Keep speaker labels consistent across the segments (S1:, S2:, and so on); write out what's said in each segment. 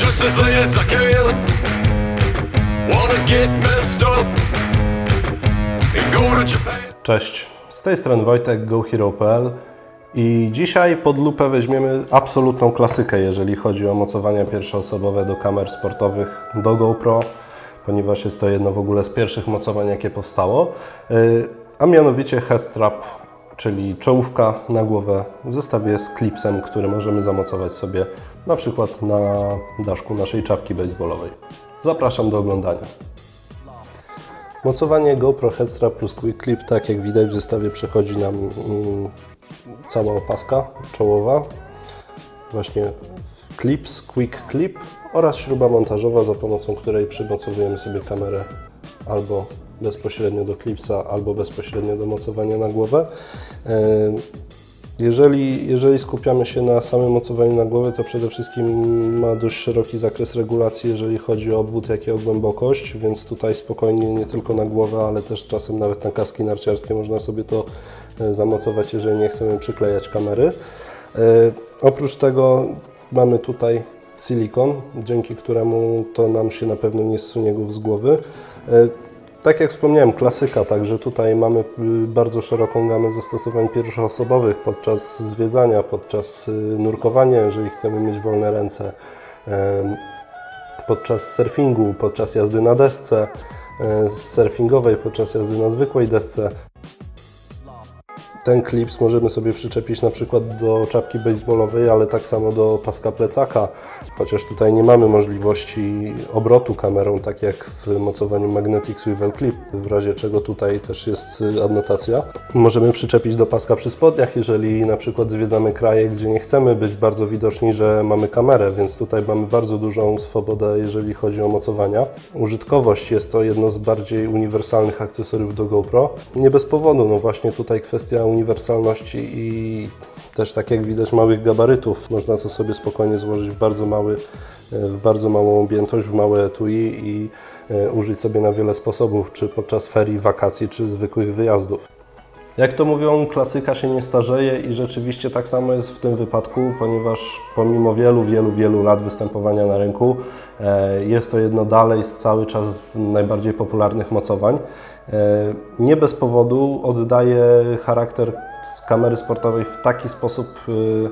S1: just as late as I can. Wanna get messed up and go to Japan.
S2: Cześć, z tej strony Wojtek, GoHero.pl i dzisiaj pod lupę weźmiemy absolutną klasykę, jeżeli chodzi o mocowania pierwszoosobowe do kamer sportowych do GoPro, ponieważ jest to jedno w ogóle z pierwszych mocowań, jakie powstało, yy, a mianowicie headstrap, czyli czołówka na głowę w zestawie z klipsem, który możemy zamocować sobie na przykład na daszku naszej czapki baseballowej. Zapraszam do oglądania. Mocowanie GoPro Headstrap plus Quick Clip, tak jak widać w zestawie przechodzi nam mm, cała opaska czołowa, właśnie w Clips, Quick Clip oraz śruba montażowa, za pomocą której przymocowujemy sobie kamerę albo bezpośrednio do klipsa, albo bezpośrednio do mocowania na głowę. E, Jeżeli, jeżeli skupiamy się na samym mocowaniu na głowę, to przede wszystkim ma dość szeroki zakres regulacji, jeżeli chodzi o obwód, jak i o głębokość, więc tutaj spokojnie nie tylko na głowę, ale też czasem nawet na kaski narciarskie można sobie to e, zamocować, jeżeli nie chcemy przyklejać kamery. E, Oprócz tego mamy tutaj silikon, dzięki któremu to nam się na pewno nie zsunie głów z głowy. Tak jak wspomniałem, klasyka, także tutaj mamy y, bardzo szeroką gamę zastosowań pierwszoosobowych podczas zwiedzania, podczas y, nurkowania, jeżeli chcemy mieć wolne ręce, podczas surfingu, podczas jazdy na desce e, surfingowej, podczas jazdy na zwykłej desce. Ten klips możemy sobie przyczepić na przykład do czapki baseballowej, ale tak samo do paska plecaka, chociaż tutaj nie mamy możliwości obrotu kamerą, tak jak w mocowaniu Magnetic Swivel Clip, w razie czego tutaj też jest y, adnotacja. Możemy przyczepić do paska przy spodniach, jeżeli na przykład zwiedzamy kraje, gdzie nie chcemy być bardzo widoczni, że mamy kamerę, więc tutaj mamy bardzo dużą swobodę, jeżeli chodzi o mocowania. Użytkowość jest to jedno z bardziej uniwersalnych akcesoriów do GoPro. Nie bez powodu, no właśnie tutaj kwestia uniwersalności i też tak jak widać małych gabarytów. Można to sobie spokojnie złożyć w bardzo mały, w bardzo małą objętość, w małe etui i e, użyć sobie na wiele sposobów, czy podczas ferii, wakacji, czy zwykłych wyjazdów. Jak to mówią, klasyka się nie starzeje i rzeczywiście tak samo jest w tym wypadku, ponieważ pomimo wielu, wielu, wielu lat występowania na rynku, e, jest to jedno dalej z cały czas najbardziej popularnych mocowań. E, Nie bez powodu oddaje charakter z kamery sportowej w taki sposób, y,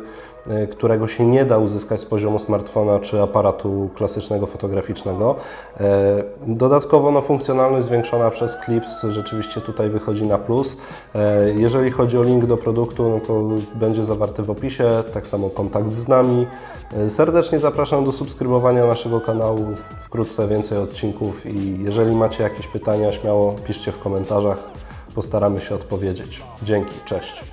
S2: którego się nie da uzyskać z poziomu smartfona czy aparatu klasycznego fotograficznego. E, Dodatkowo no, funkcjonalność zwiększona przez Clips rzeczywiście tutaj wychodzi na plus. E, Jeżeli chodzi o link do produktu, no to będzie zawarty w opisie, tak samo kontakt z nami. Serdecznie zapraszam do subskrybowania naszego kanału, wkrótce więcej odcinków i jeżeli macie jakieś pytania, śmiało piszcie w komentarzach, postaramy się odpowiedzieć. Dzięki, cześć.